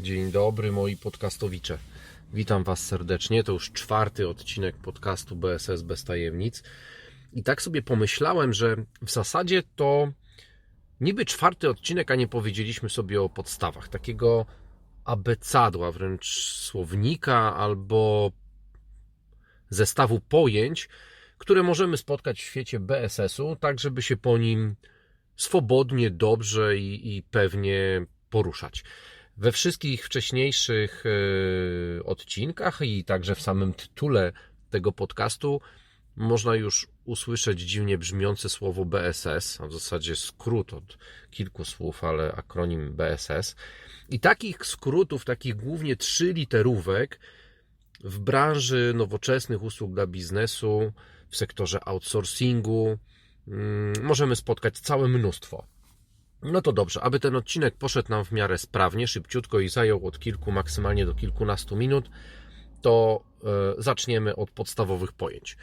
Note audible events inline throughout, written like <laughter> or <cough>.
Dzień dobry moi podcastowicze. Witam Was serdecznie. To już czwarty odcinek podcastu BSS bez tajemnic. I tak sobie pomyślałem, że w zasadzie to niby czwarty odcinek, a nie powiedzieliśmy sobie o podstawach. Takiego abecadła, wręcz słownika albo zestawu pojęć, które możemy spotkać w świecie BSS-u, tak żeby się po nim swobodnie, dobrze i, i pewnie poruszać. We wszystkich wcześniejszych e, odcinkach i także w samym tytule tego podcastu można już usłyszeć dziwnie brzmiące słowo BSS, a w zasadzie skrót od kilku słów, ale akronim BSS. I takich skrótów, takich głównie trzy literówek w branży nowoczesnych usług dla biznesu, w sektorze outsourcingu, mm, możemy spotkać całe mnóstwo. No to dobrze, aby ten odcinek poszedł nam w miarę sprawnie, szybciutko i zajął od kilku, maksymalnie do kilkunastu minut, to e, zaczniemy od podstawowych pojęć.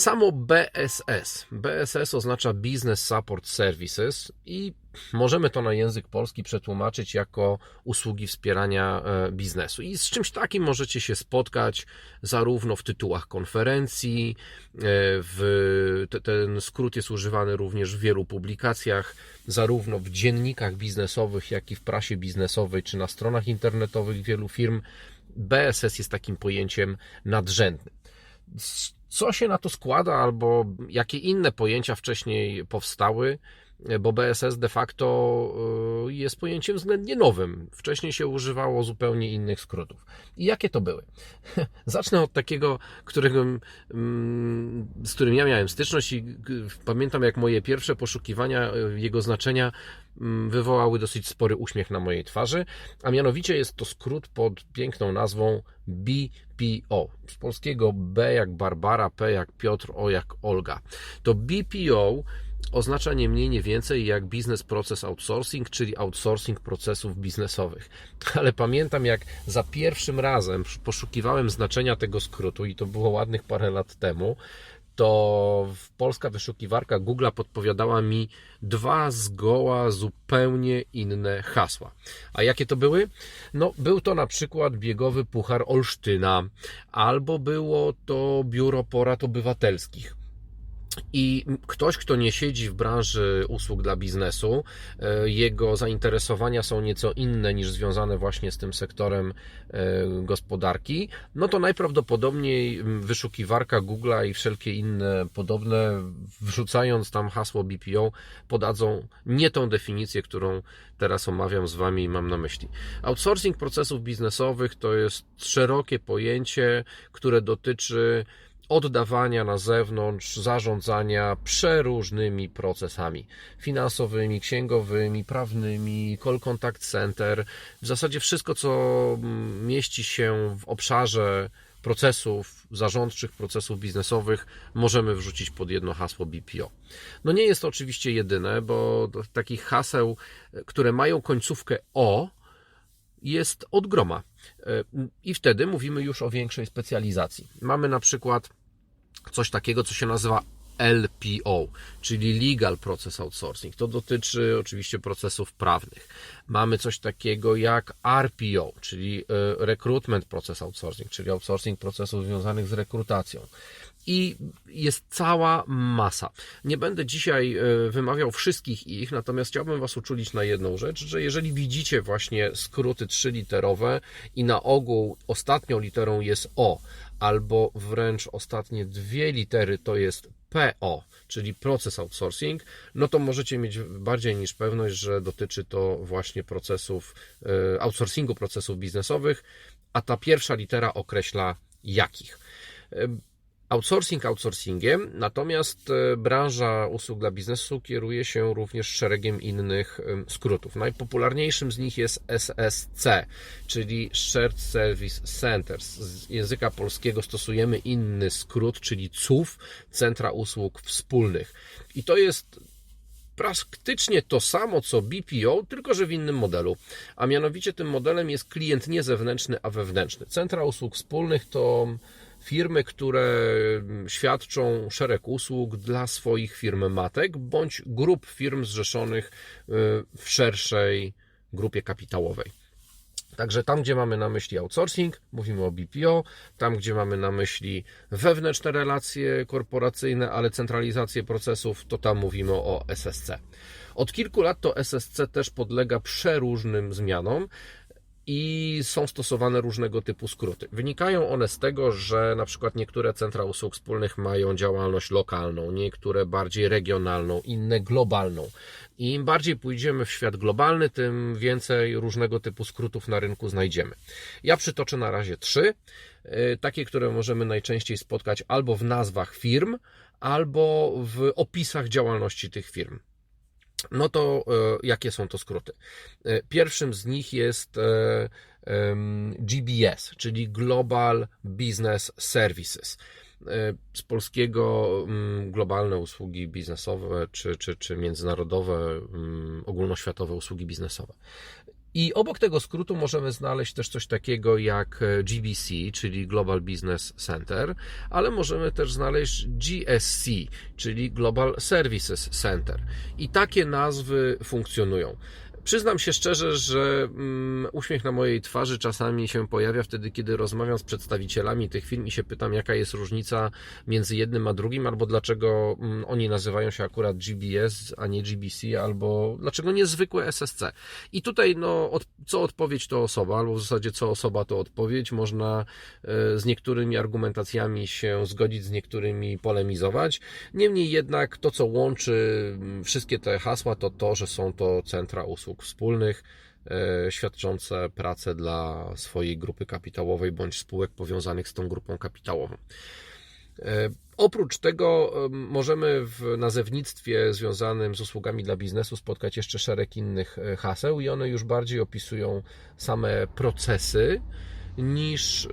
Samo BSS. BSS oznacza Business Support Services i możemy to na język polski przetłumaczyć jako usługi wspierania e, biznesu. I z czymś takim możecie się spotkać zarówno w tytułach konferencji, e, w, ten skrót jest używany również w wielu publikacjach, zarówno w dziennikach biznesowych, jak i w prasie biznesowej, czy na stronach internetowych wielu firm. BSS jest takim pojęciem nadrzędnym co się na to składa, albo jakie inne pojęcia wcześniej powstały, bo BSS de facto y, jest pojęciem względnie nowym. Wcześniej się używało zupełnie innych skrótów. I jakie to były? <laughs> Zacznę od takiego, którego, mm, z którym ja miałem styczność i pamiętam jak moje pierwsze poszukiwania y, jego znaczenia mm, wywołały dosyć spory uśmiech na mojej twarzy, a mianowicie jest to skrót pod piękną nazwą BPO. Z polskiego B jak Barbara, P jak Piotr, O jak Olga. To BPO oznacza nie mniej, nie więcej jak Business Process Outsourcing, czyli outsourcing procesów biznesowych. <laughs> Ale pamiętam, jak za pierwszym razem poszukiwałem znaczenia tego skrótu, i to było ładnych parę lat temu, to polska wyszukiwarka Google podpowiadała mi dwa zgoła zupełnie inne hasła. A jakie to były? No, był to na przykład biegowy puchar Olsztyna, albo było to biuro porad obywatelskich. I ktoś, kto nie siedzi w branży usług dla biznesu, e, jego zainteresowania są nieco inne niż związane właśnie z tym sektorem e, gospodarki, no to najprawdopodobniej wyszukiwarka Google'a i wszelkie inne podobne, wrzucając tam hasło BPO, podadzą nie tą definicję, którą teraz omawiam z Wami i mam na myśli. Outsourcing procesów biznesowych to jest szerokie pojęcie, które dotyczy oddawania na zewnątrz zarządzania przeróżnymi procesami finansowymi, księgowymi, prawnymi, call contact center, w zasadzie wszystko, co mieści się w obszarze procesów zarządczych, procesów biznesowych możemy wrzucić pod jedno hasło BPO. No nie jest to oczywiście jedyne, bo takich haseł, które mają końcówkę O, jest od groma. I wtedy mówimy już o większej specjalizacji. Mamy na przykład coś takiego, co się nazywa LPO, czyli Legal Process Outsourcing. To dotyczy oczywiście procesów prawnych. Mamy coś takiego jak RPO, czyli e, Recruitment Process Outsourcing, czyli outsourcing procesów związanych z rekrutacją. I jest cała masa. Nie będę dzisiaj e, wymawiał wszystkich ich, natomiast chciałbym Was uczulić na jedną rzecz, że jeżeli widzicie właśnie skróty trzyliterowe i na ogół ostatnią literą jest O, albo wręcz ostatnie dwie litery to jest PO, czyli proces outsourcing, no to możecie mieć bardziej niż pewność, że dotyczy to właśnie procesów, e, outsourcingu procesów biznesowych, a ta pierwsza litera określa jakich. Outsourcing outsourcingiem, natomiast e, branża usług dla biznesu kieruje się również szeregiem innych skrótów. Najpopularniejszym z nich jest SSC, czyli Shared Service Centers. Z języka polskiego stosujemy inny skrót, czyli CUF, Centra Usług Wspólnych. I to jest praktycznie to samo co BPO, tylko że w innym modelu. A mianowicie tym modelem jest klient nie zewnętrzny, a wewnętrzny. Centra usług wspólnych to firmy, które świadczą szereg usług dla swoich firm matek bądź grup firm zrzeszonych y, w szerszej grupie kapitałowej. Także tam, gdzie mamy na myśli outsourcing, mówimy o BPO, tam, gdzie mamy na myśli wewnętrzne relacje korporacyjne, ale centralizację procesów, to tam mówimy o SSC. Od kilku lat to SSC też podlega przeróżnym zmianom i są stosowane różnego typu skróty. Wynikają one z tego, że na przykład niektóre centra usług wspólnych mają działalność lokalną, niektóre bardziej regionalną, inne globalną. I im bardziej pójdziemy w świat globalny, tym więcej różnego typu skrótów na rynku znajdziemy. Ja przytoczę na razie trzy, y, takie, które możemy najczęściej spotkać albo w nazwach firm, albo w opisach działalności tych firm. No to e, jakie są to skróty? E, pierwszym z nich jest e, GBS, czyli Global Business Services. Z polskiego globalne usługi biznesowe czy, czy, czy międzynarodowe, ogólnoświatowe usługi biznesowe. I obok tego skrótu możemy znaleźć też coś takiego jak e, GBC, czyli Global Business Center, ale możemy też znaleźć GSC, czyli Global Services Center. I takie nazwy funkcjonują. Przyznam się szczerze, że mm, uśmiech na mojej twarzy czasami się pojawia wtedy, kiedy rozmawiam z przedstawicielami tych firm i się pytam, jaka jest różnica między jednym a drugim, albo dlaczego mm, oni nazywają się akurat GBS, a nie GBC, albo dlaczego nie zwykłe SSC. I tutaj, no, od, co odpowiedź to osoba, albo w zasadzie co osoba to odpowiedź. Można e, z niektórymi argumentacjami się zgodzić, z niektórymi polemizować. Niemniej jednak to, co łączy mm, wszystkie te hasła, to to, że są to centra usług wspólnych, e, świadczące pracę dla swojej grupy kapitałowej bądź spółek powiązanych z tą grupą kapitałową. E, oprócz tego możemy w nazewnictwie związanym z usługami dla biznesu spotkać jeszcze szereg innych e, haseł i one już bardziej opisują same procesy niż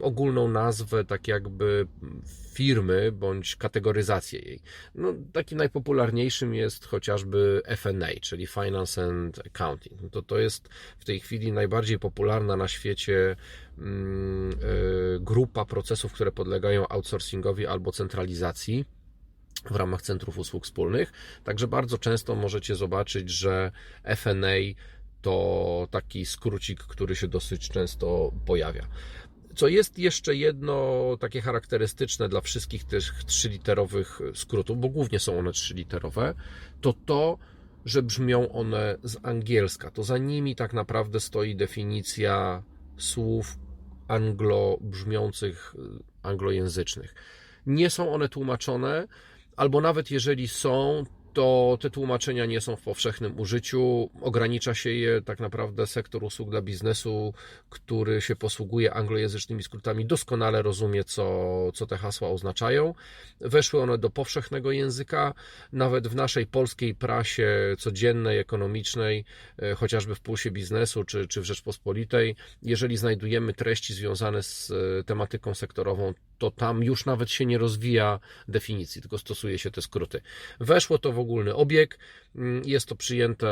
ogólną nazwę, tak jakby firmy bądź kategoryzację jej. No, takim najpopularniejszym jest chociażby FNA, czyli Finance and Accounting. No to, to jest w tej chwili najbardziej popularna na świecie mm, y, grupa procesów, które podlegają outsourcingowi albo centralizacji w ramach centrów usług wspólnych. Także bardzo często możecie zobaczyć, że FNA to taki skrócik, który się dosyć często pojawia. Co jest jeszcze jedno takie charakterystyczne dla wszystkich tych trzyliterowych skrótów, bo głównie są one trzyliterowe, to to, że brzmią one z angielska. To za nimi tak naprawdę stoi definicja słów anglo brzmiących, anglojęzycznych. Nie są one tłumaczone, albo nawet jeżeli są, to te tłumaczenia nie są w powszechnym użyciu. Ogranicza się je tak naprawdę sektor usług dla biznesu, który się posługuje anglojęzycznymi skrótami, doskonale rozumie, co, co te hasła oznaczają. Weszły one do powszechnego języka, nawet w naszej polskiej prasie codziennej, ekonomicznej, e, chociażby w Pulsie Biznesu czy, czy w Rzeczpospolitej, jeżeli znajdujemy treści związane z e, tematyką sektorową, to tam już nawet się nie rozwija definicji, tylko stosuje się te skróty. Weszło to w ogólny obieg, mm, jest to przyjęte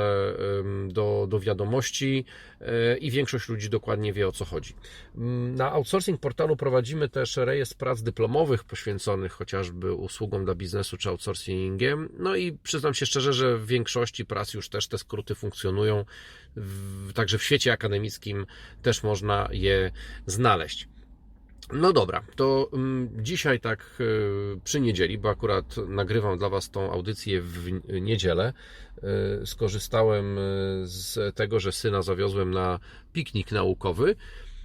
do, do wiadomości e, i większość ludzi dokładnie wie o co chodzi. Mm, na outsourcing portalu prowadzimy też rejestr prac dyplomowych poświęconych chociażby usługom dla biznesu czy outsourcingiem. No i przyznam się szczerze, że w większości prac już też te skróty funkcjonują, także w świecie akademickim też można je znaleźć. No dobra, to um, dzisiaj tak y, przy niedzieli, bo akurat nagrywam dla Was tą audycję w niedzielę, y, skorzystałem y, z tego, że syna zawiozłem na piknik naukowy.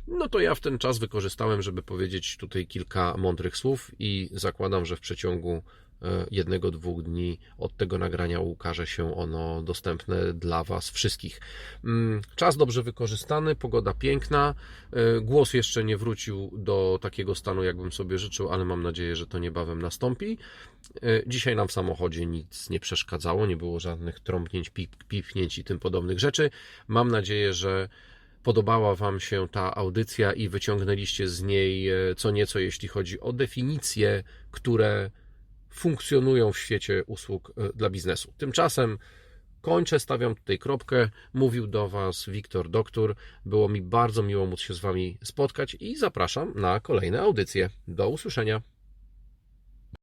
No to ja w ten czas wykorzystałem, żeby powiedzieć tutaj kilka mądrych słów i zakładam, że w przeciągu E, jednego, dwóch dni od tego nagrania ukaże się ono dostępne dla Was wszystkich. Mm, czas dobrze wykorzystany, pogoda piękna, e, głos jeszcze nie wrócił do takiego stanu, jakbym sobie życzył, ale mam nadzieję, że to niebawem nastąpi. E, dzisiaj nam w samochodzie nic nie przeszkadzało, nie było żadnych trąbnięć, pip, pipnięć i tym podobnych rzeczy. Mam nadzieję, że podobała Wam się ta audycja i wyciągnęliście z niej co nieco, jeśli chodzi o definicje, które funkcjonują w świecie usług e, dla biznesu. Tymczasem kończę, stawiam tutaj kropkę. Mówił do Was Wiktor Doktor. Było mi bardzo miło móc się z Wami spotkać i zapraszam na kolejne audycje. Do usłyszenia.